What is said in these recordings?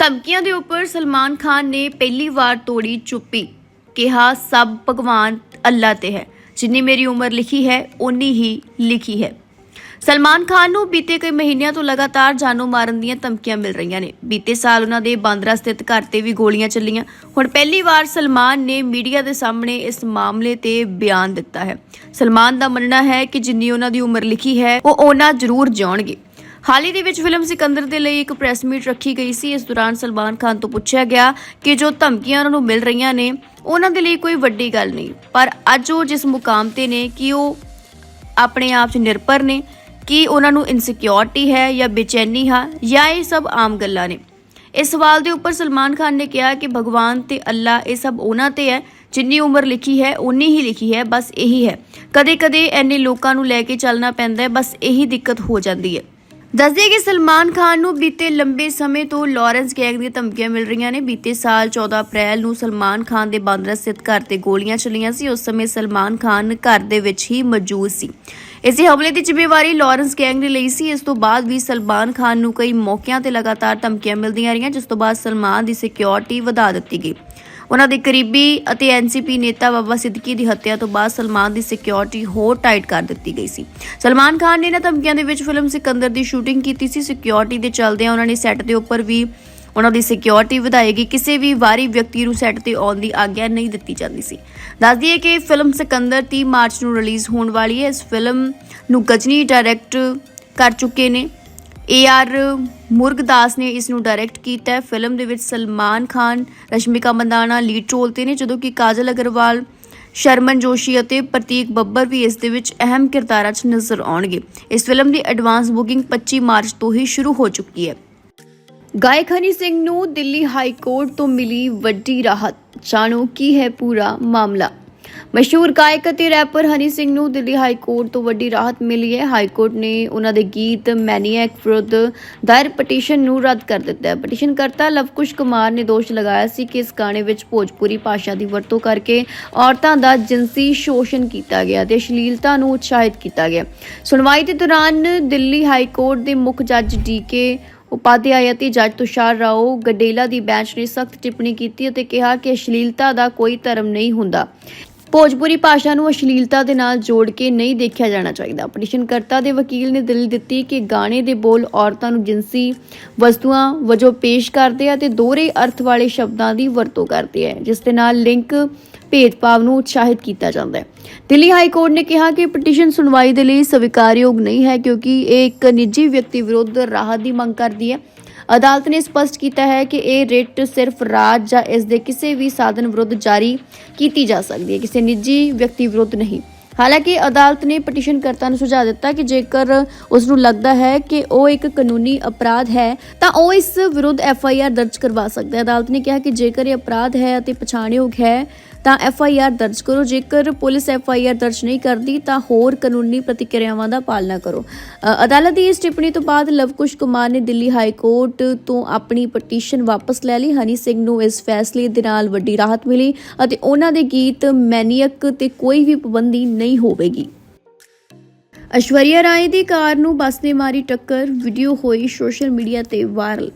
ਧਮਕੀਆਂ ਦੇ ਉੱਪਰ ਸਲਮਾਨ ਖਾਨ ਨੇ ਪਹਿਲੀ ਵਾਰ ਤੋੜੀ ਚੁੱਪੀ। ਕਿਹਾ, ਸਭ ਭਗਵਾਨ ਅੱਲਾ ਤੇ ਹੈ। ਜਿੰਨੀ ਮੇਰੀ ਉਮਰ ਲਿਖੀ ਹੈ, ਓਨੀ ਹੀ ਲਿਖੀ ਹੈ। ਸਲਮਾਨ ਖਾਨ ਨੂੰ ਬੀਤੇ ਕਈ ਮਹੀਨਿਆਂ ਤੋਂ ਲਗਾਤਾਰ ਜਾਨੋਂ ਮਾਰਨ ਦੀਆਂ ਧਮਕੀਆਂ ਮਿਲ ਰਹੀਆਂ ਨੇ। ਬੀਤੇ ਸਾਲ ਉਹਨਾਂ ਦੇ ਬਾਂਦਰਾ ਸਥਿਤ ਘਰ ਤੇ ਵੀ ਗੋਲੀਆਂ ਚੱਲੀਆਂ। ਹੁਣ ਪਹਿਲੀ ਵਾਰ ਸਲਮਾਨ ਨੇ ਮੀਡੀਆ ਦੇ ਸਾਹਮਣੇ ਇਸ ਮਾਮਲੇ ਤੇ ਬਿਆਨ ਦਿੱਤਾ ਹੈ। ਸਲਮਾਨ ਦਾ ਮੰਨਣਾ ਹੈ ਕਿ ਜਿੰਨੀ ਉਹਨਾਂ ਦੀ ਉਮਰ ਲਿਖੀ ਹੈ, ਉਹ ਉਹਨਾਂ ਜ਼ਰੂਰ ਜਿਉਣਗੇ। ਹਾਲ ਹੀ ਦੇ ਵਿੱਚ ਫਿਲਮ ਸਿਕੰਦਰ ਦੇ ਲਈ ਇੱਕ ਪ੍ਰੈਸ ਮੀਟ ਰੱਖੀ ਗਈ ਸੀ। ਇਸ ਦੌਰਾਨ ਸਲਮਾਨ ਖਾਨ ਤੋਂ ਪੁੱਛਿਆ ਗਿਆ ਕਿ ਜੋ ਧਮਕੀਆਂ ਉਹਨਾਂ ਨੂੰ ਮਿਲ ਰਹੀਆਂ ਨੇ, ਉਹਨਾਂ ਦੇ ਲਈ ਕੋਈ ਵੱਡੀ ਗੱਲ ਨਹੀਂ। ਪਰ ਅੱਜ ਉਹ ਜਿਸ ਮੁਕਾਮ ਤੇ ਨੇ, ਕਿ ਉਹ ਆਪਣੇ ਆਪ 'ਚ ਨਿਰਭਰ ਨੇ, ਕਿ ਉਹਨਾਂ ਨੂੰ ਇਨਸਿਕਿਉਰਿਟੀ ਹੈ ਜਾਂ ਬੇਚੈਨੀ ਹੈ, ਜਾਂ ਇਹ ਸਭ ਆਮ ਗੱਲਾਂ ਨੇ। ਇਸ ਸਵਾਲ ਦੇ ਉੱਪਰ ਸਲਮਾਨ ਖਾਨ ਨੇ ਕਿਹਾ ਕਿ ਭਗਵਾਨ ਤੇ ਅੱਲਾ ਇਹ ਸਭ ਉਹਨਾਂ ਤੇ ਹੈ, ਜਿੰਨੀ ਉਮਰ ਲਿਖੀ ਹੈ ਉਨੀ ਹੀ ਲਿਖੀ ਹੈ, ਬਸ ਇਹੀ ਹੈ। ਕਦੇ-ਕਦੇ ਐਨੇ ਲੋਕਾਂ ਨੂੰ ਲੈ ਕੇ ਚੱਲਣਾ ਪੈਂਦਾ ਹੈ, ਬਸ ਇਹੀ ਦਿੱਕਤ ਹੋ ਜਾਂਦੀ ਹੈ। ਦੱਸਦੇ ਕਿ ਸਲਮਾਨ ਖਾਨ ਨੂੰ ਬੀਤੇ ਲੰਬੇ ਸਮੇਂ ਤੋਂ ਲਾਰੈਂਸ ਗੈਂਗ ਦੀਆਂ ਧਮਕੀਆਂ ਮਿਲ ਰਹੀਆਂ ਨੇ। ਬੀਤੇ ਸਾਲ 14 ਅਪ੍ਰੈਲ ਨੂੰ ਸਲਮਾਨ ਖਾਨ ਦੇ ਬਾਂਦਰਾ ਸਥਿਤ ਘਰ ਤੇ ਗੋਲੀਆਂ ਚੱਲੀਆਂ ਸੀ। ਉਸ ਸਮੇਂ ਸਲਮਾਨ ਖਾਨ ਘਰ ਦੇ ਵਿੱਚ ਹੀ ਮੌਜੂਦ ਸੀ। ਇਸੇ ਹਮਲੇ ਦੀ ਜ਼ਿੰਮੇਵਾਰੀ ਲਾਰੈਂਸ ਗੈਂਗ ਨੇ ਲਈ ਸੀ। ਇਸ ਤੋਂ ਬਾਅਦ ਵੀ ਸਲਮਾਨ ਖਾਨ ਨੂੰ ਕਈ ਮੌਕਿਆਂ ਤੇ ਲਗਾਤਾਰ ਧਮਕੀਆਂ ਮਿਲਦੀਆਂ ਰਹੀਆਂ, ਜਿਸ ਤੋਂ ਬਾਅਦ ਸਲਮਾਨ ਦੀ ਸਿਕਿਉਰਿਟੀ ਵਧਾ ਦਿੱਤੀ ਗਈ। ਉਹਨਾਂ ਦੇ ਕਰੀਬੀ ਅਤੇ ਐਨਸੀਪੀ ਨੇਤਾ ਬਾਬਾ ਸਿੱਦਕੀ ਦੀ ਹੱਤਿਆ ਤੋਂ ਬਾਅਦ ਸਲਮਾਨ ਦੀ ਸਿਕਿਉਰਿਟੀ ਹੋਰ ਟਾਈਟ ਕਰ ਦਿੱਤੀ ਗਈ ਸੀ। ਸਲਮਾਨ ਖਾਨ ਨੇ ਇਹਨਾਂ ਧਮਕੀਆਂ ਦੇ ਵਿੱਚ ਫਿਲਮ ਸਿਕੰਦਰ ਦੀ ਸ਼ੂਟਿੰਗ ਕੀਤੀ ਸੀ। ਸਿਕਿਉਰਿਟੀ ਦੇ ਚਲਦਿਆਂ ਉਹਨਾਂ ਨੇ ਸੈੱਟ ਦੇ ਉੱਪਰ ਵੀ ਉਹਨਾਂ ਦੀ ਸਿਕਿਉਰਿਟੀ ਵਧਾਏਗੀ। ਕਿਸੇ ਵੀ ਵਾਰੀ ਵਿਅਕਤੀ ਨੂੰ ਸੈੱਟ ਤੇ ਆਉਣ ਦੀ ਆਗਿਆ ਨਹੀਂ ਦਿੱਤੀ ਜਾਂਦੀ ਸੀ। ਦੱਸ ਦਈਏ ਕਿ ਫਿਲਮ ਸਿਕੰਦਰ 30 ਮਾਰਚ ਨੂੰ ਰਿਲੀਜ਼ ਹੋਣ ਵਾਲੀ ਹੈ। ਇਸ ਫਿਲਮ ਨੂੰ ਗਜਨੀ ਡਾਇਰੈਕਟ ਕਰ ਚੁੱਕੇ ਨੇ। ਏ ਆਰ ਮੁਰਗਦਾਸ ਨੇ ਇਸ ਨੂੰ ਡਾਇਰੈਕਟ ਕੀਤਾ ਹੈ। ਫਿਲਮ ਦੇ ਵਿੱਚ ਸਲਮਾਨ ਖਾਨ, ਰਸ਼ਮਿਕਾ ਮੰਦਾਨਾ ਲੀਡ ਰੋਲ ਤੇ ਨੇ, ਜਦੋਂ ਕਿ ਕਾਜਲ ਅਗਰਵਾਲ, ਸ਼ਰਮਨ ਜੋਸ਼ੀ ਅਤੇ ਪ੍ਰਤੀਕ ਬੱਬਰ ਵੀ ਇਸ ਦੇ ਵਿੱਚ ਅਹਿਮ ਕਿਰਦਾਰਾਂ 'ਚ ਨਜ਼ਰ ਆਉਣਗੇ। ਇਸ ਫਿਲਮ ਦੀ ਐਡਵਾਂਸ ਬੁਕਿੰਗ 25 ਮਾਰਚ ਤੋਂ ਹੀ ਸ਼ੁਰੂ ਹੋ ਚੁੱਕੀ ਹੈ। ਗਾਇਕ ਹਨੀ ਸਿੰਘ ਨੂੰ ਦਿੱਲੀ ਹਾਈ ਕੋਰਟ ਤੋਂ ਮਿਲੀ ਵੱਡੀ ਰਾਹਤ। ਜਾਣੋ ਕੀ ਹੈ ਪੂਰਾ ਮਾਮਲਾ। ਮਸ਼ਹੂਰ ਗਾਇਕ ਅਤੇ ਰੈਪਰ ਹਨੀ ਸਿੰਘ ਨੂੰ ਦਿੱਲੀ ਹਾਈ ਕੋਰਟ ਤੋਂ ਵੱਡੀ ਰਾਹਤ ਮਿਲੀ ਹੈ। ਹਾਈ ਕੋਰਟ ਨੇ ਉਹਨਾਂ ਦੇ ਗੀਤ ਮੈਨੀਅਕ ਵਿਰੁੱਧ ਦਾਇਰ ਪਟੀਸ਼ਨ ਨੂੰ ਰੱਦ ਕਰ ਦਿੱਤਾ ਹੈ। ਪਟੀਸ਼ਨ ਕਰਤਾ ਲਵਕੁਸ਼ ਕੁਮਾਰ ਨੇ ਦੋਸ਼ ਲਗਾਇਆ ਸੀ ਕਿ ਇਸ ਗਾਣੇ ਵਿੱਚ ਭੋਜਪੁਰੀ ਭਾਸ਼ਾ ਦੀ ਵਰਤੋਂ ਕਰਕੇ ਔਰਤਾਂ ਦਾ ਜਿਨਸੀ ਸ਼ੋਸ਼ਣ ਕੀਤਾ ਗਿਆ ਤੇ ਅਸ਼ਲੀਲਤਾ ਨੂੰ ਉਤਸ਼ਾਹਿਤ ਕੀਤਾ ਗਿਆ। ਸੁਣਵਾਈ ਦੇ ਦੌਰਾਨ ਦਿੱਲੀ ਹਾਈ ਕੋਰਟ ਦੇ ਮੁੱਖ ਜੱਜ ਡੀਕੇ ਉਪਾਧਿਆਇ ਅਤੇ ਜੱਜ ਤੁਸ਼ਾਰ ਰਾਓ ਗਡੇਲਾ ਦੀ ਬੈਂਚ ਨੇ ਸਖਤ ਟਿੱਪਣੀ ਕੀਤੀ ਅਤੇ ਕਿਹਾ ਕਿ ਅਸ਼ਲੀਲਤਾ ਦਾ ਕੋਈ ਧਰਮ ਨਹੀਂ ਹੁੰਦਾ। ਭੋਜਪੁਰੀ ਭਾਸ਼ਾ ਨੂੰ ਅਸ਼ਲੀਲਤਾ ਦੇ ਨਾਲ ਜੋੜ ਕੇ ਨਹੀਂ ਦੇਖਿਆ ਜਾਣਾ ਚਾਹੀਦਾ। ਪਟੀਸ਼ਨਕਰਤਾ ਦੇ ਵਕੀਲ ਨੇ ਦਲੀਲ ਦਿੱਤੀ ਕਿ ਗਾਣੇ ਦੇ ਬੋਲ ਔਰਤਾਂ ਨੂੰ ਜਿਨਸੀ ਵਸਤੂਆਂ ਵਜੋਂ ਪੇਸ਼ ਕਰਦੇ ਆ ਤੇ ਦੋਹਰੇ ਅਰਥ ਵਾਲੇ ਸ਼ਬਦਾਂ ਦੀ ਵਰਤੋਂ ਕਰਦੇ ਆ, ਜਿਸ ਦੇ ਨਾਲ ਲਿੰਕ ਭੇਦਭਾਵ ਨੂੰ ਉਤਸ਼ਾਹਿਤ ਕੀਤਾ ਜਾਂਦਾ ਹੈ। ਦਿੱਲੀ ਹਾਈ ਕੋਰਟ ਨੇ ਕਿਹਾ ਕਿ ਪਟੀਸ਼ਨ ਸੁਣਵਾਈ ਦੇ ਲਈ ਸਵੀਕਾਰਯੋਗ ਨਹੀਂ ਹੈ ਕਿਉਂਕਿ ਇਹ ਇੱਕ ਨਿੱਜੀ ਵਿਅਕਤੀ ਵਿਰੁੱਧ ਰਾਹਤ ਦੀ ਮੰਗ ਕਰਦੀ ਹੈ। ਅਦਾਲਤ ਨੇ ਸਪਸ਼ਟ ਕੀਤਾ ਹੈ ਕਿ ਇਹ ਰਿਟ ਸਿਰਫ ਰਾਜ ਜਾਂ ਇਸ ਦੇ ਕਿਸੇ ਵੀ ਸਾਧਨ ਵਿਰੁੱਧ ਜਾਰੀ ਕੀਤੀ ਜਾ ਸਕਦੀ ਹੈ। ਕਿਸੇ ਨਿੱਜੀ ਵਿਅਕਤੀ ਵਿਰੁੱਧ ਨਹੀਂ। ਹਾਲਾਂਕਿ ਅਦਾਲਤ ਨੇ ਪਟੀਸ਼ਨਕਰਤਾ ਨੂੰ ਸੁਝਾਅ ਦਿੱਤਾ ਕਿ ਜੇਕਰ ਉਸ ਨੂੰ ਲੱਗਦਾ ਹੈ ਕਿ ਉਹ ਇੱਕ ਕਾਨੂੰਨੀ ਅਪਰਾਧ ਹੈ, ਤਾਂ ਉਹ ਇਸ ਵਿਰੁੱਧ ਐਫ ਆਈ ਆਰ ਦਰਜ ਕਰਵਾ ਸਕਦਾ ਹੈ। ਅਦਾਲਤ ਨੇ ਕਿਹਾ ਕਿ ਜੇਕਰ ਇਹ ਅਪਰਾਧ ਹੈ ਅਤੇ ਪਛਾਣਯੋਗ ਹੈ, ਤਾਂ ਐਫ ਆਈ ਆਰ ਦਰਜ ਕਰੋ। ਜੇਕਰ ਪੁਲਿਸ ਐਫ ਆਈ ਆਰ ਦਰਜ ਨਹੀਂ ਕਰਦੀ, ਤਾਂ ਹੋਰ ਕਾਨੂੰਨੀ ਪ੍ਰਤੀਕਿਰਿਆਵਾਂ ਦਾ ਪਾਲਣਾ ਕਰੋ। ਅਦਾਲਤ ਦੀ ਇਸ ਟਿੱਪਣੀ ਤੋਂ ਬਾਅਦ ਲਵਕੁਸ਼ ਕੁਮਾਰ ਨੇ ਦਿੱਲੀ ਹਾਈ ਕੋਰਟ ਤੋਂ ਆਪਣੀ ਪਟੀਸ਼ਨ ਵਾਪਸ ਲੈ ਲਈ। ਹਨੀ ਸਿੰਘ ਨੂੰ ਇਸ ਫੈਸਲੇ ਦੇ ਨਾਲ ਵੱਡੀ ਰਾਹਤ ਮਿਲੀ ਅਤੇ ਉਹਨਾਂ ਦੇ ਗੀਤ ਮੈਨੀਅਕ ਤੇ ਕੋਈ ਵੀ ਪਾਬੰਦੀ ਨਹੀਂ ਹੋਵੇਗੀ। ਐਸ਼ਵਰੀਆ ਰਾਏ ਦੀ ਕਾਰ ਨੂੰ ਬੱਸ ਨੇ ਮਾਰੀ ਟੱਕਰ, ਵੀਡੀਓ ਹੋਈ ਸੋਸ਼ਲ ਮੀਡੀਆ ਤੇ ਵਾਇਰਲ।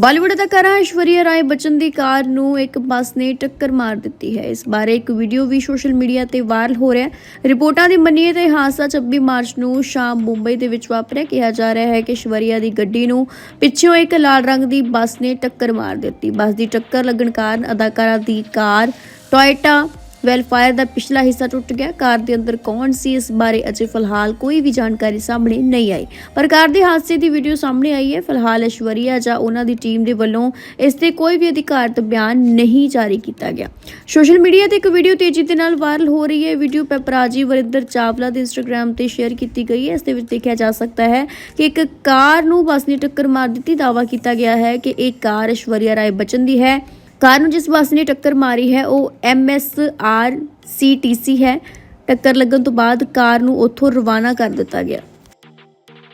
ਬਾਲੀਵੁੱਡ ਅਦਾਕਾਰਾ ਐਸ਼ਵਰੀਆ ਰਾਏ ਬਚਨ ਦੀ ਕਾਰ ਨੂੰ ਇੱਕ ਬੱਸ ਨੇ ਟੱਕਰ ਮਾਰ ਦਿੱਤੀ ਹੈ। ਇਸ ਬਾਰੇ ਇੱਕ ਵੀਡੀਓ ਵੀ ਸੋਸ਼ਲ ਮੀਡੀਆ ਤੇ ਵਾਇਰਲ ਹੋ ਰਿਹਾ ਹੈ। ਰਿਪੋਰਟਾਂ ਦੀ ਮੰਨੀਏ ਤਾਂ ਹਾਦਸਾ 26 ਮਾਰਚ ਨੂੰ ਸ਼ਾਮ ਮੁੰਬਈ ਦੇ ਵਿੱਚ ਵਾਪਰਿਆ। ਕਿਹਾ ਜਾ ਰਿਹਾ ਹੈ ਕਿ ਐਸ਼ਵਰੀਆ ਦੀ ਗੱਡੀ ਨੂੰ ਪਿੱਛੋਂ ਇੱਕ ਲਾਲ ਰੰਗ ਦੀ ਬੱਸ ਨੇ ਟੱਕਰ ਮਾਰ ਦਿੱਤੀ। ਬੱਸ ਦੀ ਟੱਕਰ ਲੱਗਣ ਕਾਰਨ ਅਦਾਕਾਰਾ ਦੀ ਕਾਰ ਟੋਇਟਾ ਵੈਲਫਾਇਰ ਦਾ ਪਿਛਲਾ ਹਿੱਸਾ ਟੁੱਟ ਗਿਆ। ਕਾਰ ਦੇ ਅੰਦਰ ਕੌਣ ਸੀ, ਇਸ ਬਾਰੇ ਅਜੇ ਫਿਲਹਾਲ ਕੋਈ ਵੀ ਜਾਣਕਾਰੀ ਸਾਹਮਣੇ ਨਹੀਂ ਆਈ। ਪਰ ਕਾਰ ਦੇ ਹਾਦਸੇ ਦੀ ਵੀਡੀਓ ਸਾਹਮਣੇ ਆਈ ਹੈ। ਫਿਲਹਾਲ ਐਸ਼ਵਰੀਆ ਜਾਂ ਉਹਨਾਂ ਦੀ ਟੀਮ ਦੇ ਵੱਲੋਂ ਇਸ ਤੇ ਕੋਈ ਵੀ ਅਧਿਕਾਰਤ ਬਿਆਨ ਨਹੀਂ ਜਾਰੀ ਕੀਤਾ ਗਿਆ। ਸੋਸ਼ਲ ਮੀਡੀਆ ਤੇ ਇੱਕ ਵੀਡੀਓ ਤੇਜ਼ੀ ਦੇ ਨਾਲ ਵਾਇਰਲ ਹੋ ਰਹੀ ਹੈ। ਵੀਡੀਓ ਪੈਪਰਾਜੀ ਵਰਿੰਦਰ ਚਾਵਲਾ ਦੇ ਇੰਸਟਾਗ੍ਰam ਤੇ ਸ਼ੇਅਰ ਕੀਤੀ ਗਈ ਹੈ। ਇਸ ਦੇ ਵਿੱਚ ਦੇਖਿਆ ਜਾ ਸਕਦਾ ਹੈ ਕਿ ਇੱਕ ਕਾਰ ਨੂੰ ਬੱਸ ਨੇ ਟੱਕਰ ਮਾਰ ਦਿੱਤੀ। ਦਾਅਵਾ ਕੀਤਾ ਗਿਆ ਹੈ ਕਿ ਇਹ ਕਾਰ ਐਸ਼ਵਰੀਆ ਰਾਏ ਬਚਨ ਦੀ ਹੈ। ਕਾਰ ਨੂੰ ਜਿਸ ਬੱਸ ਨੇ ਟੱਕਰ ਮਾਰੀ ਹੈ, ਉਹ MSR CTC ਹੈ। ਟੱਕਰ ਲੱਗਣ ਤੋਂ ਬਾਅਦ ਕਾਰ ਨੂੰ ਉੱਥੋਂ ਰਵਾਨਾ ਕਰ ਦਿੱਤਾ ਗਿਆ।